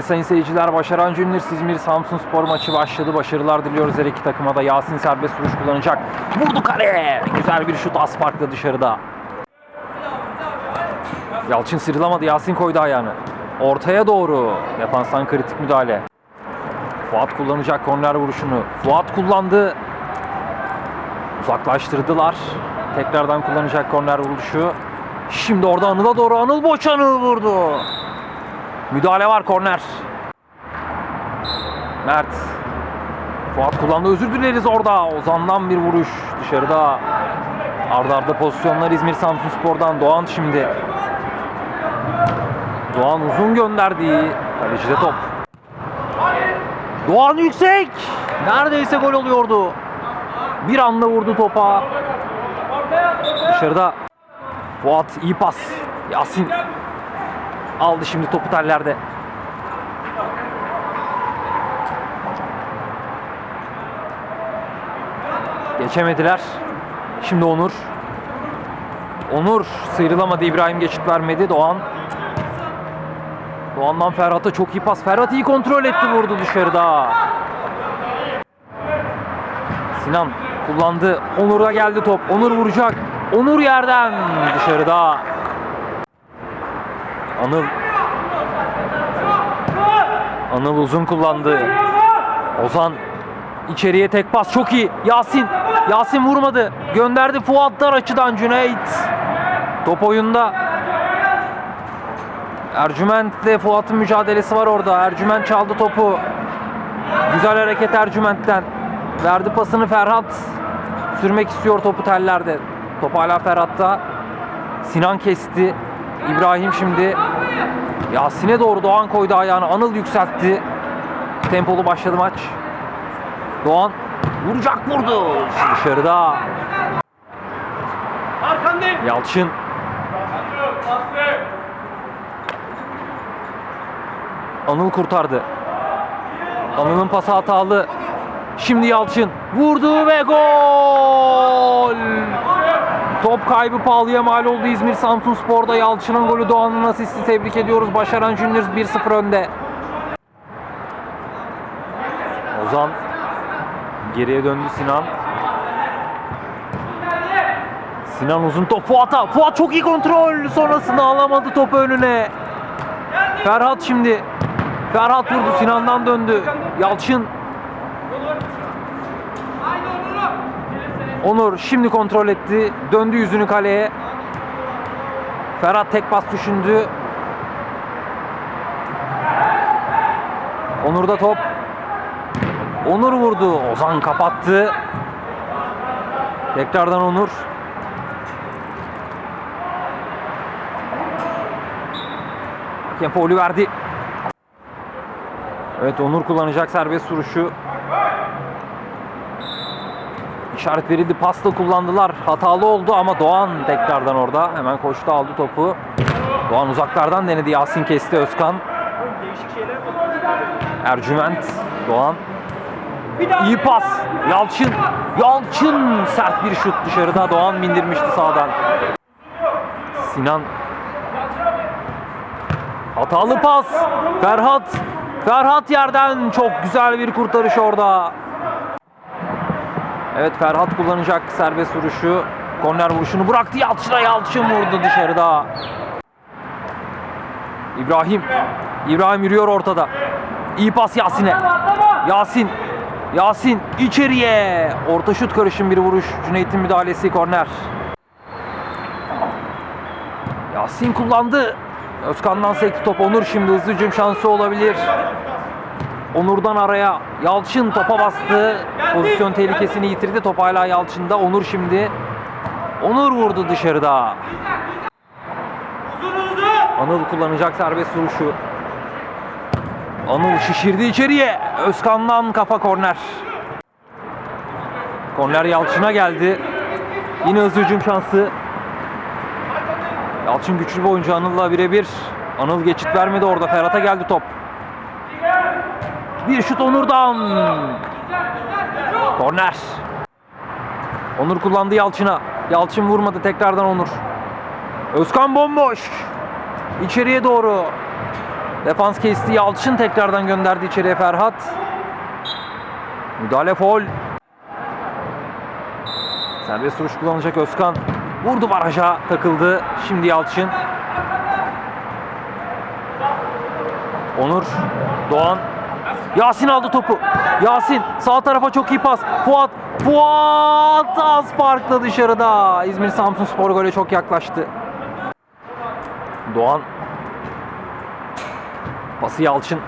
Evet sayın seyirciler Başaran Cünür İzmir Samsun Spor maçı başladı. Başarılar diliyoruz her iki takıma da. Yasin serbest vuruş kullanacak. Vurdu kale. Güzel bir şut az farklı dışarıda. Yalçın sıyrılamadı. Yasin koydu ayağını. Ortaya doğru. Defanstan kritik müdahale. Fuat kullanacak korner vuruşunu. Fuat kullandı. Uzaklaştırdılar. Tekrardan kullanacak korner vuruşu. Şimdi orada Anıl'a doğru. Anıl boş Anıl vurdu. Müdahale var korner. Mert. Fuat kullandı. Özür dileriz orada. Ozan'dan bir vuruş dışarıda. Arda arda pozisyonlar İzmir Samsun Spor'dan. Doğan şimdi. Doğan uzun gönderdi. Kalecide top. Doğan yüksek. Neredeyse gol oluyordu. Bir anda vurdu topa. Dışarıda. Fuat iyi pas. Yasin aldı şimdi topu tellerde. Geçemediler. Şimdi Onur. Onur sıyrılamadı. İbrahim geçit vermedi. Doğan. Doğan'dan Ferhat'a çok iyi pas. Ferhat iyi kontrol etti vurdu dışarıda. Sinan kullandı. Onur'a geldi top. Onur vuracak. Onur yerden dışarıda. Anıl Anıl uzun kullandı. Ozan içeriye tek pas çok iyi. Yasin Yasin vurmadı. Gönderdi Fuat dar açıdan Cüneyt. Top oyunda. Ercüment'le Fuat'ın mücadelesi var orada. Ercüment çaldı topu. Güzel hareket Ercüment'ten. Verdi pasını Ferhat. Sürmek istiyor topu tellerde. Top hala Ferhat'ta. Sinan kesti. İbrahim şimdi Yasin'e doğru Doğan koydu ayağını. Anıl yükseltti. Tempolu başladı maç. Doğan vuracak vurdu. Dışarıda. Yalçın. Anıl kurtardı. Anıl'ın pası hatalı. Şimdi Yalçın vurdu ve gol! Top kaybı pahalıya mal oldu İzmir Samsun Spor'da Yalçın'ın golü Doğan'ın asisti tebrik ediyoruz. Başaran Juniors 1-0 önde. Ozan geriye döndü Sinan. Sinan uzun top Fuat'a. Fuat çok iyi kontrol. Sonrasında alamadı topu önüne. Ferhat şimdi. Ferhat vurdu. Sinan'dan döndü. Yalçın. Onur şimdi kontrol etti. Döndü yüzünü kaleye. Ferhat tek pas düşündü. Onur'da top. Onur vurdu. Ozan kapattı. Tekrardan Onur. Hakem faulü verdi. Evet Onur kullanacak serbest vuruşu. İşaret verildi. Pasta kullandılar. Hatalı oldu ama Doğan tekrardan orada. Hemen koştu aldı topu. Doğan uzaklardan denedi. Yasin kesti Özkan. Ercüment. Doğan. İyi pas. Yalçın. Yalçın sert bir şut dışarıda. Doğan bindirmişti sağdan. Sinan. Hatalı pas. Ferhat. Ferhat yerden çok güzel bir kurtarış orada. Evet Ferhat kullanacak serbest vuruşu. Korner vuruşunu bıraktı Yalçın'a Yalçın vurdu dışarıda. İbrahim. İbrahim yürüyor ortada. İyi pas Yasin'e. Yasin. Yasin içeriye. Orta şut karışım bir vuruş. Cüneyt'in müdahalesi korner. Yasin kullandı. Özkan'dan sekti top. Onur şimdi hızlı hücum şansı olabilir. Onur'dan araya Yalçın topa bastı. Pozisyon tehlikesini yitirdi. Top hala Yalçın'da. Onur şimdi. Onur vurdu dışarıda. Anıl kullanacak serbest vuruşu. Anıl şişirdi içeriye. Özkan'dan kafa korner. Korner Yalçın'a geldi. Yine hızlı hücum şansı. Yalçın güçlü bir oyuncu Anıl'la birebir. Anıl geçit vermedi orada. Ferhat'a geldi top. Bir şut Onur'dan. Korner. Onur kullandı Yalçın'a. Yalçın vurmadı tekrardan Onur. Özkan bomboş. İçeriye doğru. Defans kesti. Yalçın tekrardan gönderdi içeriye Ferhat. Müdahale foul. Serbest vuruş kullanacak Özkan. Vurdu baraja takıldı. Şimdi Yalçın. Onur. Doğan. Yasin aldı topu. Yasin sağ tarafa çok iyi pas. Fuat. Fuat az farklı dışarıda. İzmir Samsun Spor gole çok yaklaştı. Doğan. Pası Yalçın.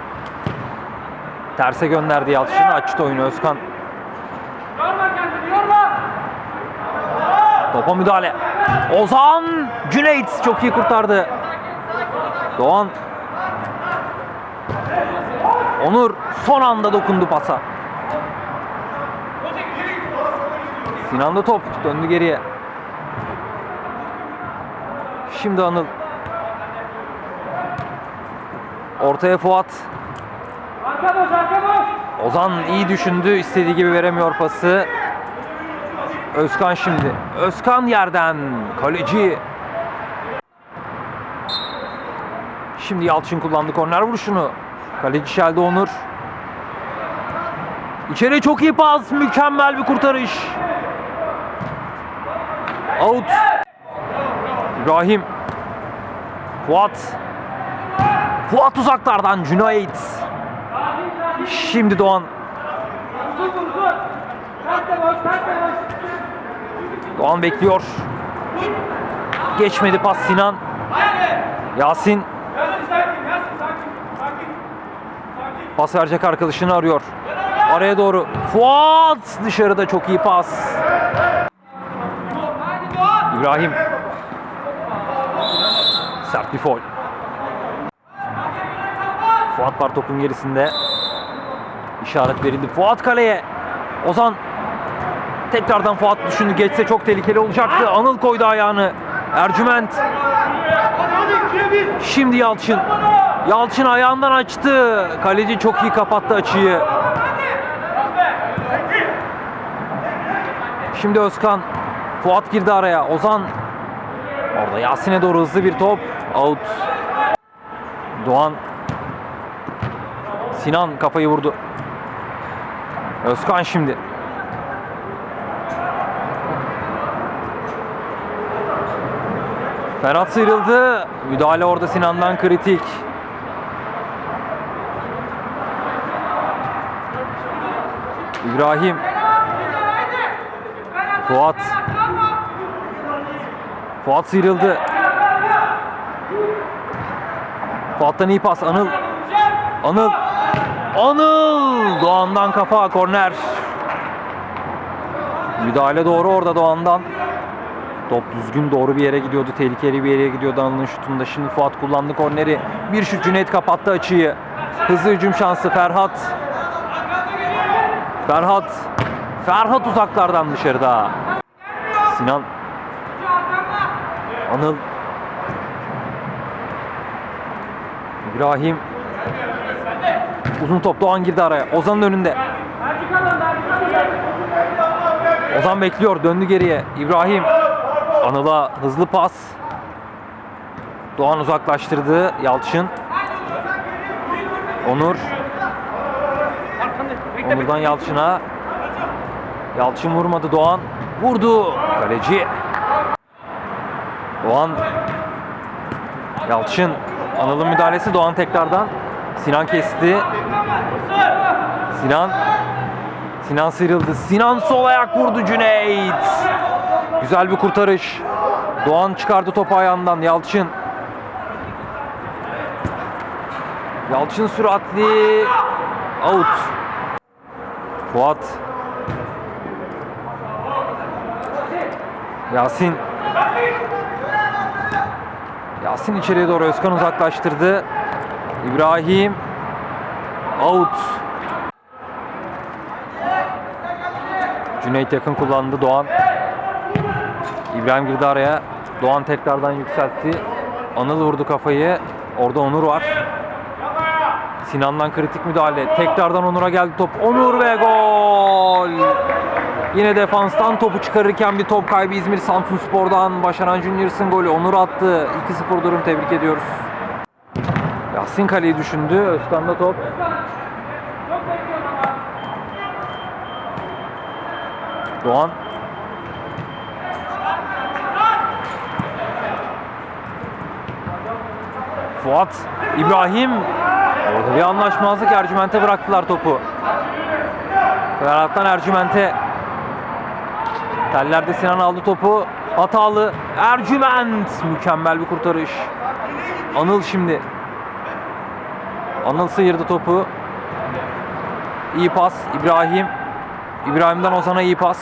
Terse gönderdi Yalçın. Açtı oyunu Özkan. Topa müdahale. Ozan Cüneyt çok iyi kurtardı. Doğan. Onur son anda dokundu pasa. Sinan'da top döndü geriye. Şimdi Anıl. Ortaya Fuat. Ozan iyi düşündü. istediği gibi veremiyor pası. Özkan şimdi. Özkan yerden. Kaleci. Şimdi Yalçın kullandı korner vuruşunu. Kaleci Şelde Onur. İçeri çok iyi pas. Mükemmel bir kurtarış. Out. İbrahim. Fuat. Fuat uzaklardan Cüneyt. Şimdi Doğan. Doğan bekliyor. Geçmedi pas Sinan. Yasin. Pas verecek arkadaşını arıyor. Araya doğru. Fuat dışarıda çok iyi pas. İbrahim. Sert bir foul. Fuat var topun gerisinde. İşaret verildi. Fuat kaleye. Ozan tekrardan Fuat düşündü. Geçse çok tehlikeli olacaktı. Anıl koydu ayağını. Ercüment. Şimdi Yalçın. Yalçın ayağından açtı. Kaleci çok iyi kapattı açıyı. Şimdi Özkan. Fuat girdi araya. Ozan. Orada Yasin'e doğru hızlı bir top. Out. Doğan. Sinan kafayı vurdu. Özkan şimdi. Ferhat sıyrıldı. Müdahale orada Sinan'dan kritik. İbrahim. Fuat. Fuat sıyrıldı. Fuat'tan iyi pas. Anıl. Anıl. Anıl. Doğan'dan kafa. Korner. Müdahale doğru orada Doğan'dan. Top düzgün doğru bir yere gidiyordu. Tehlikeli bir yere gidiyordu Anıl'ın şutunda. Şimdi Fuat kullandı korneri. Bir şut Cüneyt kapattı açıyı. Hızlı hücum şansı Ferhat. Ferhat. Ferhat uzaklardan dışarıda. Sinan. Anıl. İbrahim. Uzun top Doğan girdi araya. Ozan'ın önünde. Ozan bekliyor. Döndü geriye. İbrahim. Anıl'a hızlı pas. Doğan uzaklaştırdı. Yalçın. Onur. Onur'dan Yalçın'a. Yalçın vurmadı Doğan. Vurdu. Kaleci. Doğan. Yalçın. Anıl'ın müdahalesi Doğan tekrardan. Sinan kesti. Sinan. Sinan sıyrıldı. Sinan sol ayak vurdu Cüneyt. Güzel bir kurtarış. Doğan çıkardı topu ayağından. Yalçın. Yalçın süratli. Out. Fuat. Yasin. Yasin içeriye doğru Özkan uzaklaştırdı. İbrahim. Out. Cüneyt yakın kullandı Doğan. İbrahim girdi araya. Doğan tekrardan yükseltti. Anıl vurdu kafayı. Orada Onur var. Sinan'dan kritik müdahale. Tekrardan Onur'a geldi top. Onur ve gol. Yine defanstan topu çıkarırken bir top kaybı İzmir Samsun Spor'dan. Başaran Junior'sın golü. Onur attı. 2-0 durum tebrik ediyoruz. Yasin kaleyi düşündü. Özkan'da top. Doğan. Fuat. İbrahim. Orada bir anlaşmazlık. Ercüment'e bıraktılar topu. Ferhat'tan Ercüment'e. Tellerde Sinan aldı topu. Hatalı. Ercüment. Mükemmel bir kurtarış. Anıl şimdi. Anıl sıyırdı topu. İyi pas. İbrahim. İbrahim'den Ozan'a iyi pas.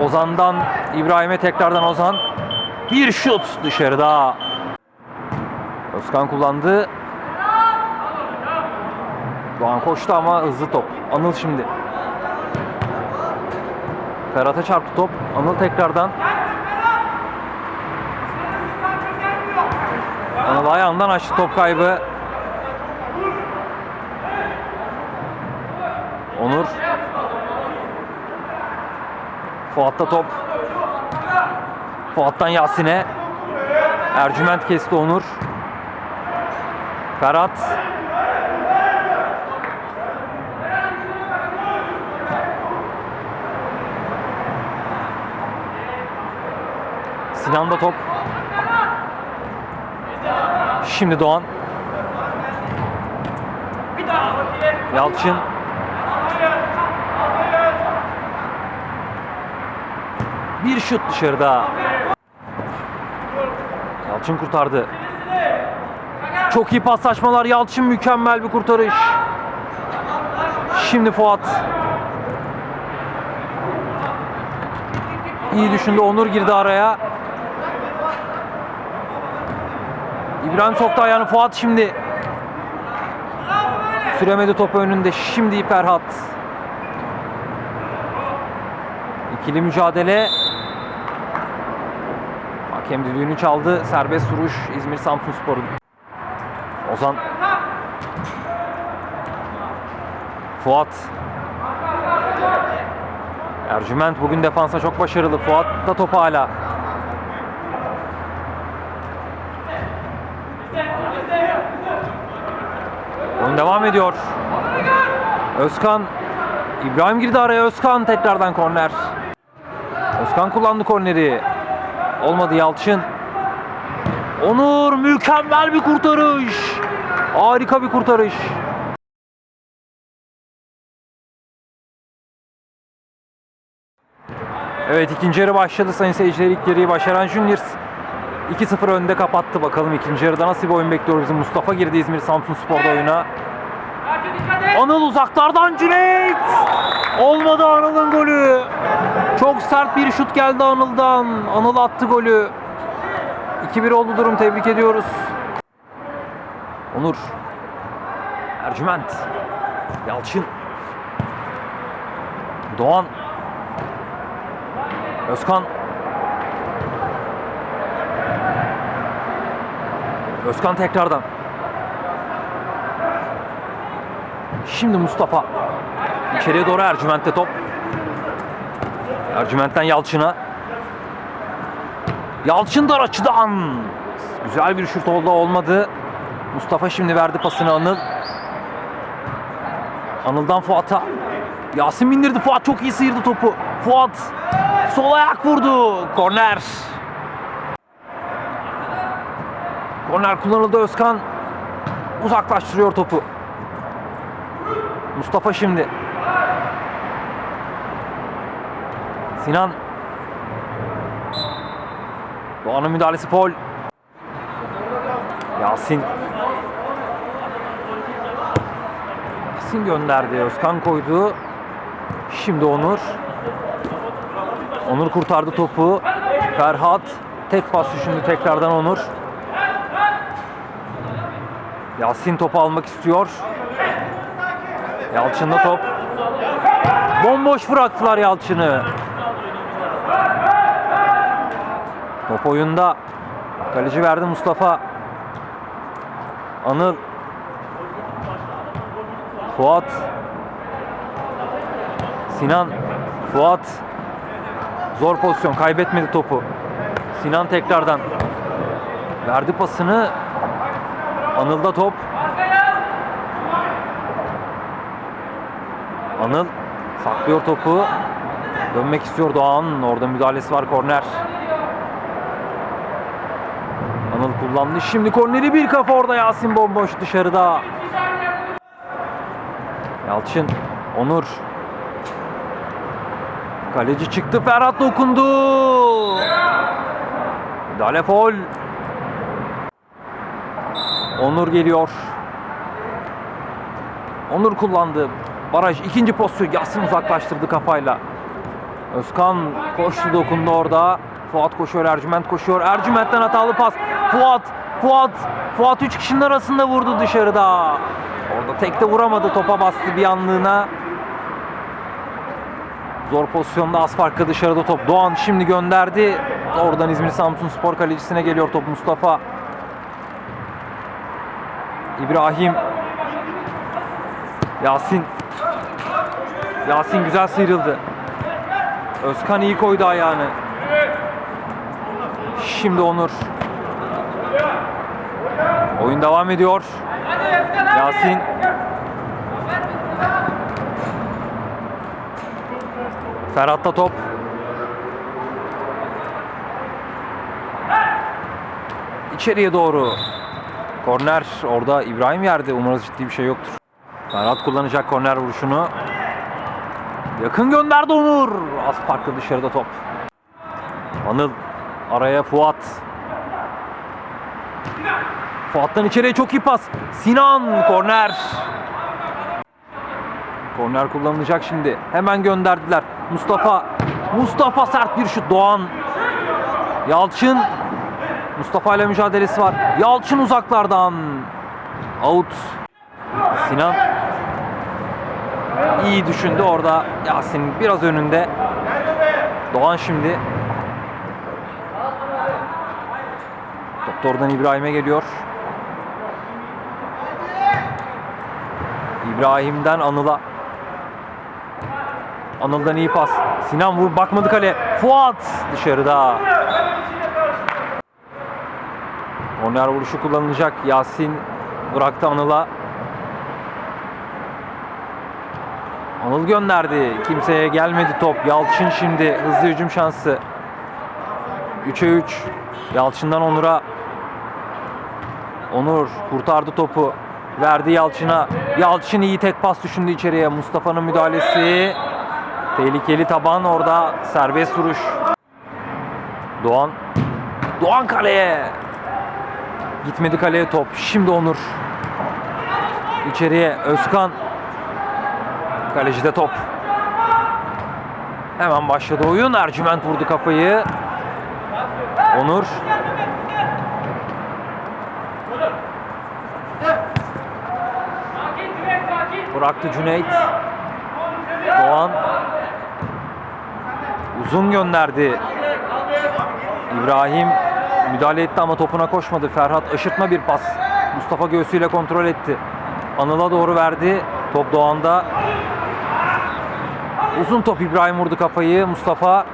Ozan'dan İbrahim'e tekrardan Ozan. Bir şut dışarıda. Özkan kullandı. Doğan koştu ama hızlı top. Anıl şimdi. Ferhat'a çarptı top. Anıl tekrardan. Anıl ayağından açtı top kaybı. Onur. Fuat'ta top. Fuat'tan Yasin'e. Ercüment kesti Onur. Ferhat. Sinan'da top. Şimdi Doğan. Yalçın. Bir şut dışarıda. Yalçın kurtardı. Çok iyi paslaşmalar. Yalçın mükemmel bir kurtarış. Şimdi Fuat. İyi düşündü. Onur girdi araya. İbrahim soktu ayağını. Fuat şimdi. Süremedi topu önünde. Şimdi Ferhat. İkili mücadele. Hakem düdüğünü çaldı. Serbest vuruş İzmir Samsunspor'un. Ozan. Fuat. Ercüment bugün defansa çok başarılı. Fuat da topu hala. Devam ediyor. Özkan. İbrahim girdi araya. Özkan tekrardan korner. Özkan kullandı korneri. Olmadı Yalçın. Onur mükemmel bir kurtarış. Harika bir kurtarış. Evet ikinci yarı başladı sayın seyirciler. İlk yarıyı başaran Juniors 2-0 önde kapattı. Bakalım ikinci yarıda nasıl bir oyun bekliyor bizim. Mustafa girdi İzmir Samsun Spor'da oyuna. Anıl uzaklardan Cüneyt. Olmadı Anıl'ın golü. Çok sert bir şut geldi Anıl'dan. Anıl attı golü. 2-1 oldu durum. Tebrik ediyoruz. Onur. Ercüment. Yalçın. Doğan. Özkan. Özkan tekrardan. Şimdi Mustafa. İçeriye doğru Ercüment'te top. Ercüment'ten Yalçın'a. Yalçın dar açıdan. Güzel bir şut oldu olmadı. Mustafa şimdi verdi pasını Anıl. Anıl'dan Fuat'a. Yasin bindirdi. Fuat çok iyi sıyırdı topu. Fuat sol ayak vurdu. Korner. Korner kullanıldı Özkan. Uzaklaştırıyor topu. Mustafa şimdi. Sinan. Doğan'ın müdahalesi Pol. Yasin. Yasin gönderdi. Özkan koydu. Şimdi Onur. Onur kurtardı topu. Ferhat. Tek pas düşündü tekrardan Onur. Yasin topu almak istiyor. Yalçın'da top. Bomboş bıraktılar Yalçın'ı. Top oyunda. Kaleci verdi Mustafa. Anıl. Fuat. Sinan. Fuat. Zor pozisyon. Kaybetmedi topu. Sinan tekrardan. Verdi pasını. Anıl'da top. Anıl saklıyor topu. Dönmek istiyor Doğan. Orada müdahalesi var korner. Anıl kullandı. Şimdi korneri bir kafa orada Yasin bomboş dışarıda. Yalçın, Onur. Kaleci çıktı. Ferhat dokundu. Müdahale foul. Onur geliyor. Onur kullandı. Baraj ikinci pozisyon. Yasin uzaklaştırdı kafayla. Özkan koştu dokundu orada. Fuat koşuyor, Ercüment koşuyor. Ercüment'ten hatalı pas. Fuat, Fuat, Fuat üç kişinin arasında vurdu dışarıda. Orada tek de vuramadı topa bastı bir anlığına. Zor pozisyonda az farklı dışarıda top. Doğan şimdi gönderdi. Oradan İzmir Samsun Spor kalecisine geliyor top Mustafa. İbrahim. Yasin. Yasin güzel sıyrıldı. Özkan iyi koydu ayağını. Şimdi Onur. Oyun devam ediyor. Yasin. Ferhat'ta top. İçeriye doğru. Korner orada İbrahim yerde. Umarız ciddi bir şey yoktur. Ferhat kullanacak korner vuruşunu. Yakın gönderdi Onur. Az farklı dışarıda top. Anıl araya Fuat. Fuat'tan içeriye çok iyi pas. Sinan korner. Korner kullanılacak şimdi. Hemen gönderdiler. Mustafa. Mustafa sert bir şut. Doğan. Yalçın. Mustafa ile mücadelesi var. Yalçın uzaklardan. Out. Sinan. İyi düşündü orada. Yasin biraz önünde. Doğan şimdi. Doktordan İbrahim'e geliyor. İbrahim'den Anıl'a. Anıl'dan iyi pas. Sinan vur bakmadı kale. Fuat dışarıda. Korner vuruşu kullanılacak. Yasin bıraktı Anıl'a. Anıl gönderdi. Kimseye gelmedi top. Yalçın şimdi hızlı hücum şansı. 3'e 3. Yalçın'dan Onur'a. Onur kurtardı topu. Verdi Yalçın'a. Yalçın iyi tek pas düşündü içeriye. Mustafa'nın müdahalesi. Tehlikeli taban orada. Serbest vuruş. Doğan. Doğan kaleye. Gitmedi kaleye top. Şimdi Onur. İçeriye Özkan. Kalecide top. Hemen başladı oyun. Ercüment vurdu kafayı. Onur. Bıraktı Cüneyt. Doğan. Uzun gönderdi. İbrahim müdahale etti ama topuna koşmadı. Ferhat aşırtma bir pas. Mustafa göğsüyle kontrol etti. Anıl'a doğru verdi. Top Doğan'da. Uzun top İbrahim vurdu kafayı. Mustafa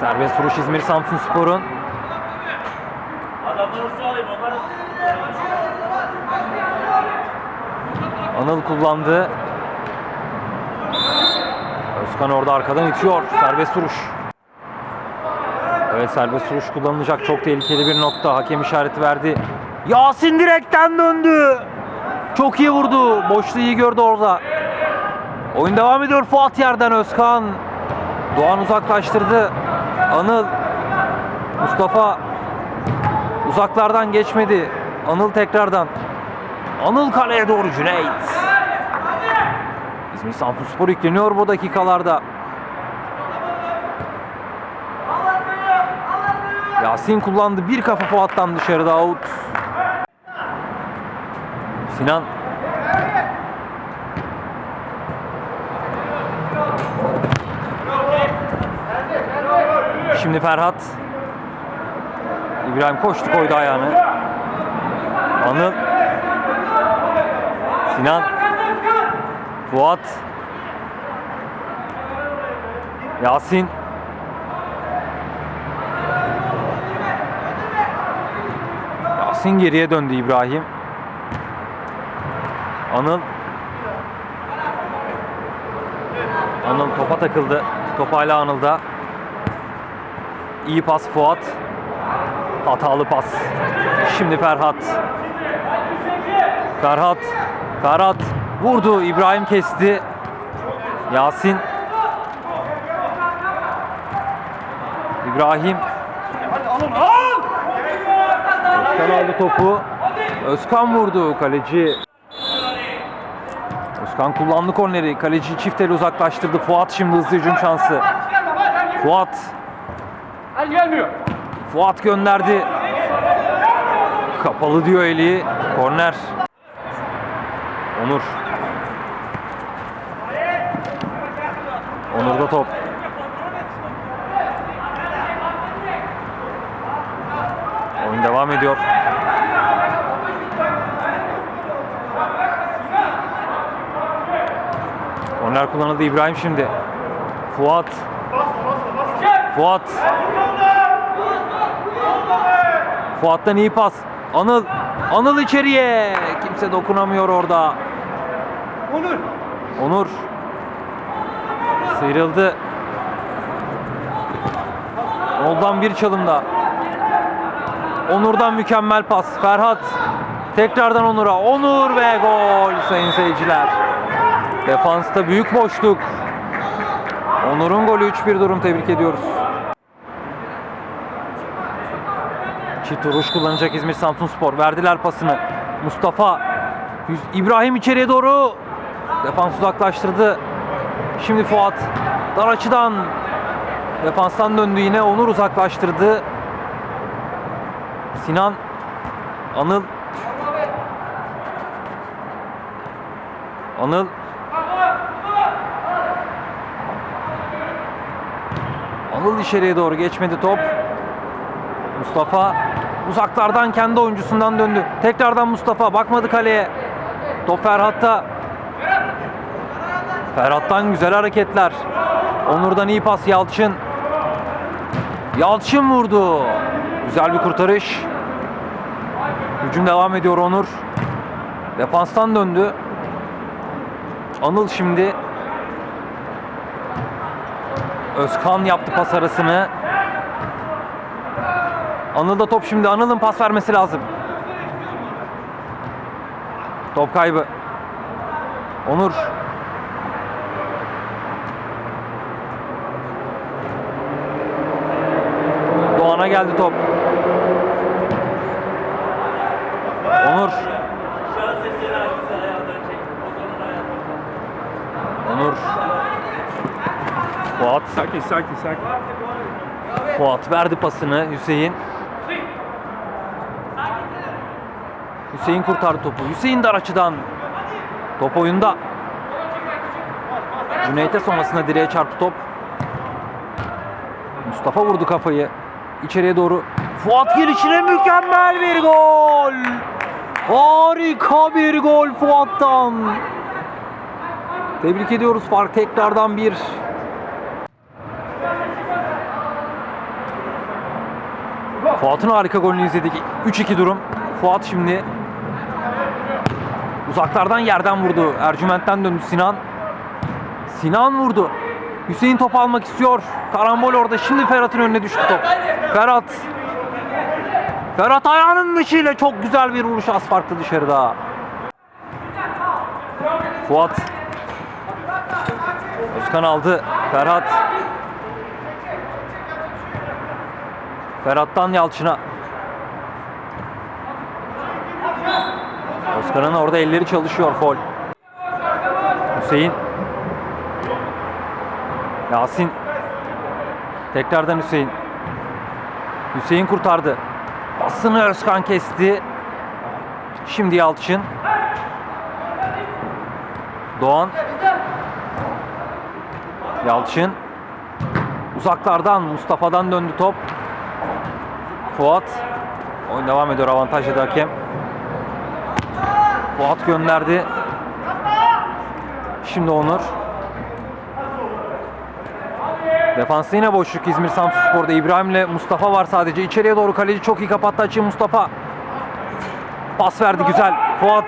Serbest vuruş İzmir Samsun Spor'un. Anıl kullandı. Özkan orada arkadan itiyor. Serbest vuruş. Evet serbest vuruş kullanılacak. Çok tehlikeli bir nokta. Hakem işareti verdi. Yasin direkten döndü. Çok iyi vurdu. Boşluğu iyi gördü orada. Oyun devam ediyor. Fuat yerden Özkan. Doğan uzaklaştırdı. Anıl. Mustafa uzaklardan geçmedi. Anıl tekrardan. Anıl kaleye doğru Cüneyt. İzmir Samsun yükleniyor bu dakikalarda. Yasin kullandı. Bir kafa Fuat'tan dışarıda out. Sinan. Şimdi Ferhat. İbrahim koştu koydu ayağını. Anıl. Sinan. Fuat Yasin Yasin geriye döndü İbrahim Anıl Anıl topa takıldı. Top hala Anıl'da. İyi pas Fuat. Hatalı pas. Şimdi Ferhat. Ferhat. Ferhat vurdu. İbrahim kesti. Yasin. İbrahim. Özkan aldı topu. Özkan vurdu. Kaleci. Özkan kullandı korneri. Kaleci çift el uzaklaştırdı. Fuat şimdi hızlı hücum şansı. Fuat. Gelmiyor. Fuat gönderdi. Kapalı diyor eli. Korner. Onur. Onur'da top. Oyun devam ediyor. Korner kullanıldı İbrahim şimdi. Fuat. Fuat. Fuat'tan iyi pas. Anıl. Anıl içeriye. Kimse dokunamıyor orada. Onur. Onur. Sıyrıldı. Onur'dan bir çalımda. Onur'dan mükemmel pas. Ferhat. Tekrardan Onur'a. Onur ve gol sayın seyirciler. Defansta büyük boşluk. Onur'un golü 3-1 durum tebrik ediyoruz. Çift vuruş kullanacak İzmir Samsunspor. Verdiler pasını. Mustafa. İbrahim içeriye doğru. Defans uzaklaştırdı. Şimdi Fuat. Dar açıdan. Defanstan döndü yine. Onur uzaklaştırdı. Sinan. Anıl. Anıl. Anıl içeriye doğru geçmedi top. Mustafa uzaklardan kendi oyuncusundan döndü. Tekrardan Mustafa bakmadı kaleye. Top Ferhat'ta. Ferhat'tan güzel hareketler. Onur'dan iyi pas Yalçın. Yalçın vurdu. Güzel bir kurtarış. Hücum devam ediyor Onur. Defanstan döndü. Anıl şimdi. Özkan yaptı pas arasını. Anıl'da top şimdi. Anıl'ın pas vermesi lazım. Top kaybı. Onur. Doğan'a geldi top. Onur. Onur. Fuat. Sakin sakin sakin. Fuat verdi pasını Hüseyin. Hüseyin kurtardı topu. Hüseyin dar açıdan. Top oyunda. Cüneyt'e sonrasında direğe çarptı top. Mustafa vurdu kafayı. İçeriye doğru. Fuat girişine mükemmel bir gol. Harika bir gol Fuat'tan. Tebrik ediyoruz. Fark tekrardan bir. Fuat'ın harika golünü izledik. 3-2 durum. Fuat şimdi uzaklardan yerden vurdu. Ercüment'ten döndü Sinan. Sinan vurdu. Hüseyin top almak istiyor. Karambol orada. Şimdi Ferhat'ın önüne düştü top. Ferhat. Ferhat ayağının dışıyla çok güzel bir vuruş az dışarıda. Fuat. Özkan aldı. Ferhat. Ferhat'tan Yalçın'a. Özkan'ın orada elleri çalışıyor fol. Hüseyin. Yasin. Tekrardan Hüseyin. Hüseyin kurtardı. Basını Özkan kesti. Şimdi Yalçın. Doğan. Yalçın. Uzaklardan Mustafa'dan döndü top. Fuat. Oyun devam ediyor avantajlı hakem. Fuat gönderdi. Şimdi Onur. Defansta yine boşluk İzmir Samsunspor'da. İbrahim'le Mustafa var sadece. İçeriye doğru kaleci çok iyi kapattı açıyı Mustafa. Pas verdi güzel. Fuat.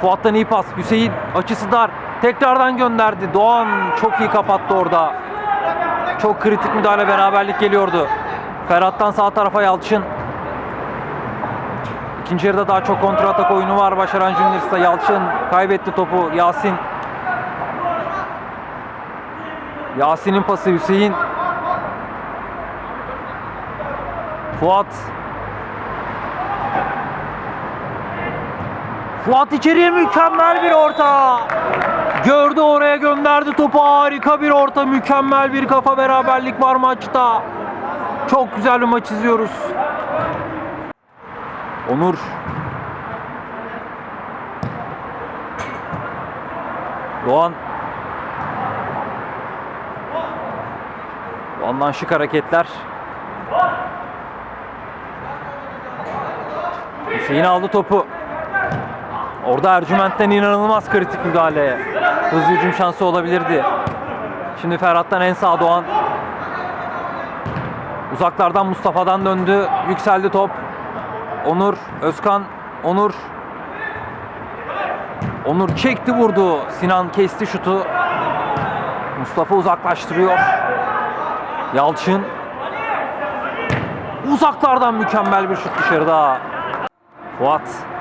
Fuat'tan iyi pas. Hüseyin açısı dar. Tekrardan gönderdi. Doğan çok iyi kapattı orada. Çok kritik müdahale beraberlik geliyordu. Ferhat'tan sağ tarafa Yalçın. İkinci yarıda daha çok kontra atak oyunu var başaran Junior'sta. Yalçın kaybetti topu. Yasin. Yasin'in pası Hüseyin. Fuat. Fuat içeriye mükemmel bir orta. Gördü oraya gönderdi topu. Harika bir orta. Mükemmel bir kafa beraberlik var maçta. Çok güzel bir maç izliyoruz. Onur. Doğan. Doğan'dan şık hareketler. Hüseyin aldı topu. Orada Ercüment'ten inanılmaz kritik müdahale. Hızlı hücum şansı olabilirdi. Şimdi Ferhat'tan en sağ Doğan. Uzaklardan Mustafa'dan döndü. Yükseldi top. Onur, Özkan, Onur. Onur çekti vurdu. Sinan kesti şutu. Mustafa uzaklaştırıyor. Yalçın. Uzaklardan mükemmel bir şut dışarıda. Fuat.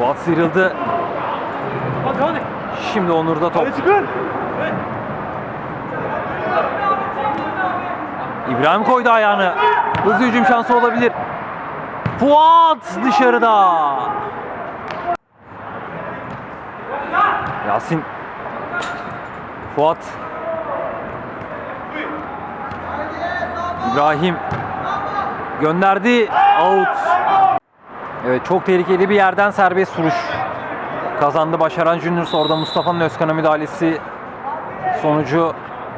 Fuat sıyrıldı. Şimdi Onur'da top. İbrahim koydu ayağını. Hızlı hücum şansı olabilir. Fuat dışarıda. Yasin. Fuat. İbrahim. Gönderdi. Out. Evet çok tehlikeli bir yerden serbest vuruş. Kazandı başaran Juniors orada Mustafa'nın Özkan'a müdahalesi sonucu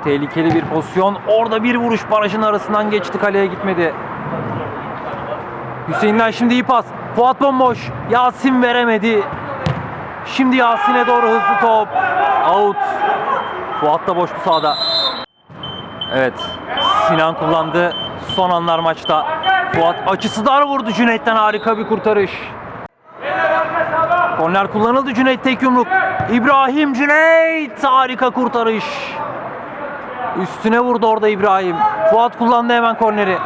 tehlikeli bir pozisyon. Orada bir vuruş barajın arasından geçti kaleye gitmedi. Hüseyin'den şimdi iyi pas. Fuat bomboş. Yasin veremedi. Şimdi Yasin'e doğru hızlı top. Out. Fuat da boştu sağda. Evet. Sinan kullandı. Son anlar maçta. Fuat açısı dar vurdu Cüneyt'ten harika bir kurtarış. Korner kullanıldı Cüneyt tek yumruk. İbrahim Cüneyt harika kurtarış. Üstüne vurdu orada İbrahim. Fuat kullandı hemen korneri.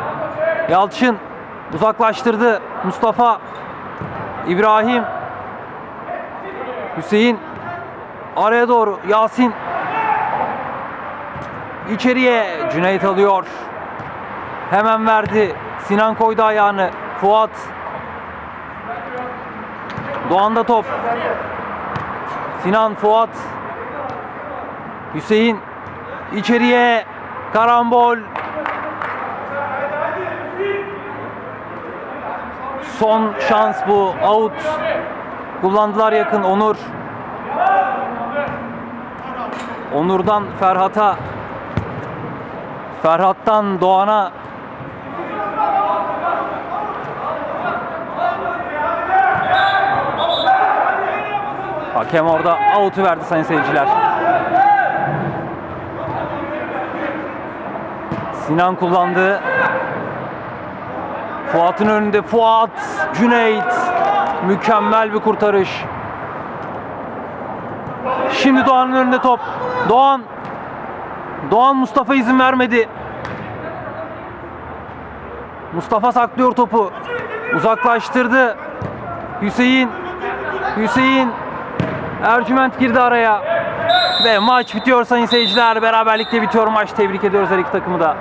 Yalçın uzaklaştırdı. Mustafa İbrahim Hüseyin araya doğru Yasin içeriye Cüneyt alıyor. Hemen verdi. Sinan koydu ayağını. Fuat. Doğan'da top. Sinan Fuat. Hüseyin. İçeriye. Karambol. Son şans bu. Out. Kullandılar yakın Onur. Onur'dan Ferhat'a. Ferhat'tan Doğan'a Hakem orada out'u verdi sayın seyirciler. Sinan kullandı. Fuat'ın önünde Fuat, Cüneyt. Mükemmel bir kurtarış. Şimdi Doğan'ın önünde top. Doğan. Doğan Mustafa izin vermedi. Mustafa saklıyor topu. Uzaklaştırdı. Hüseyin. Hüseyin. Ercüment girdi araya. Ve maç bitiyor sayın seyirciler. Beraberlikle bitiyor maç. Tebrik ediyoruz her iki takımı da.